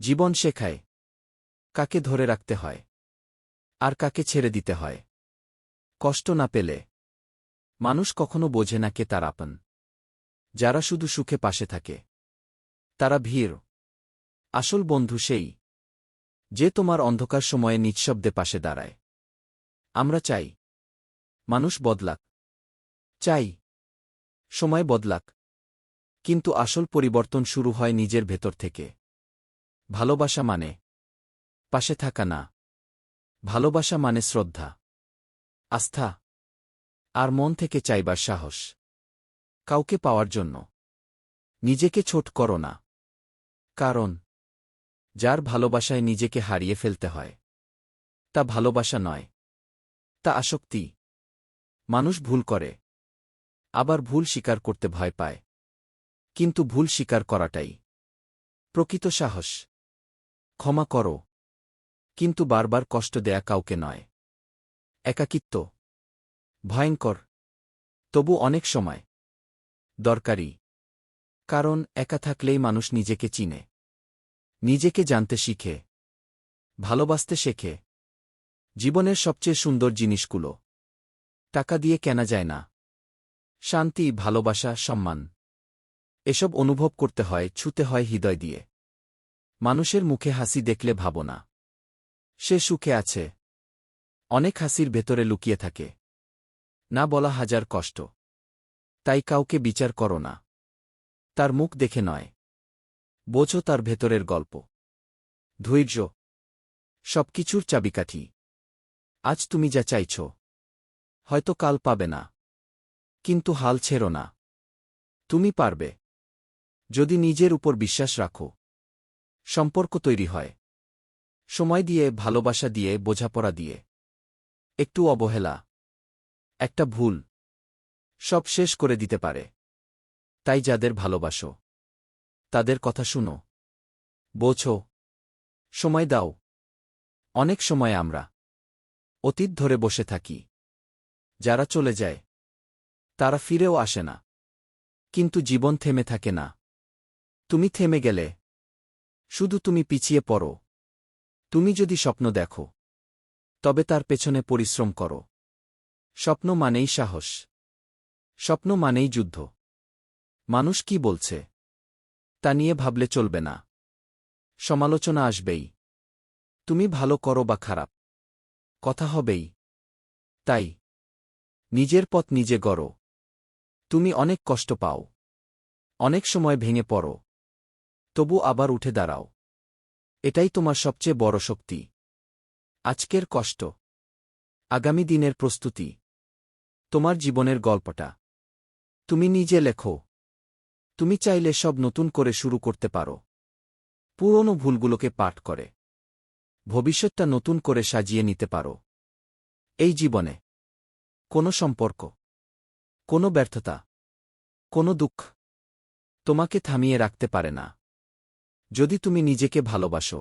জীবন শেখায়। কাকে ধরে রাখতে হয়। আর কাকে ছেড়ে দিতে হয়। কষ্ট না পেলে। মানুষ কখনো বোঝে না কে তার আপন। যারা শুধু সুখে পাশে থাকে। তারা ভিড় আসল বন্ধু সেই। যে তোমার অন্ধকার সময়ে নিঃশব্দে পাশে দাঁড়ায়। আমরা চাই। মানুষ বদলাক। চাই। সময় বদলাক। কিন্তু আসল পরিবর্তন শুরু হয় নিজের ভেতর থেকে। ভালোবাসা মানে পাশে থাকা না। ভালোবাসা মানে শ্রদ্ধা, আস্থা, আর মন থেকে চাইবার সাহস। কাউকে পাওয়ার জন্য। নিজেকে ছোট করো না। কারণ, যার ভালোবাসায় নিজেকে হারিয়ে ফেলতে হয়, তা ভালোবাসা নয়, তা আসক্তি। মানুষ ভুল করে, আবার ভুল স্বীকার করতে ভয় পায়। কিন্তু ভুল স্বীকার করাটাই প্রকৃত সাহস। ক্ষমা করো। কিন্তু বারবার কষ্ট দেয়া কাউকে নয়। একাকিত্ব। ভয়ঙ্কর। তবু অনেক সময়। দরকারি। কারণ একা থাকলেই মানুষ নিজেকে চিনে। নিজেকে জানতে শিখে। ভালোবাসতে শেখে। জীবনের সবচেয়ে সুন্দর জিনিসগুলো। টাকা দিয়ে কেনা যায় না। শান্তি, ভালোবাসা, সম্মান। এসব অনুভব করতে হয়, ছুতে হয় হৃদয় দিয়ে। মানুষের মুখে হাসি দেখলে ভাবো না। সে সুখে আছে। অনেক হাসির ভেতরে লুকিয়ে থাকে। না বলা হাজার কষ্ট। তাই কাউকে বিচার করো না। তার মুখ দেখে নয়। বোঝো তার ভেতরের গল্প। ধৈর্য। সবকিছুর চাবিকাঠি। আজ তুমি যা চাইছ। হয়তো কাল পাবে না। কিন্তু হাল ছেড়ো না। তুমি পারবে। যদি নিজের উপর বিশ্বাস রাখো। সম্পর্ক তৈরি হয়। সময় দিয়ে, ভালোবাসা দিয়ে, বোঝাপড়া দিয়ে। একটু অবহেলা। একটা ভুল। সব শেষ করে দিতে পারে। তাই যাদের ভালোবাসো। তাদের কথা শুনো। বোঝো। সময় দাও। অনেক সময় আমরা অতীত ধরে বসে থাকি। যারা চলে যায়, তারা ফিরেও আসে না। কিন্তু জীবন থেমে থাকে না। তুমি থেমে গেলে শুধু তুমি পিছিয়ে পড়ো। তুমি যদি স্বপ্ন দেখো, তবে তার পেছনে পরিশ্রম করো। স্বপ্ন মানেই সাহস। স্বপ্ন মানেই যুদ্ধ। মানুষ কি বলছে? তা নিয়ে ভাবলে চলবে না। সমালোচনা আসবেই। তুমি ভালো করো বা খারাপ। কথা হবেই। তাই। নিজের পথ নিজে গড়ো। তুমি অনেক কষ্ট পাও। অনেক সময় ভেঙে পড়ো। তবু আবার উঠে দাঁড়াও। এটাই তোমার সবচেয়ে বড় শক্তি। আজকের কষ্ট। আগামী দিনের প্রস্তুতি। তোমার জীবনের গল্পটা। তুমি নিজে লেখো। তুমি চাইলে সব নতুন করে শুরু করতে পারো। পুরনো ভুলগুলোকে পাঠ করে। ভবিষ্যৎটা নতুন করে সাজিয়ে নিতে পারো। এই জীবনে। কোনো সম্পর্ক। কোনো ব্যর্থতা। কোনো দুঃখ। তোমাকে থামিয়ে রাখতে পারে না। যদি তুমি নিজেকে ভালোবাসো।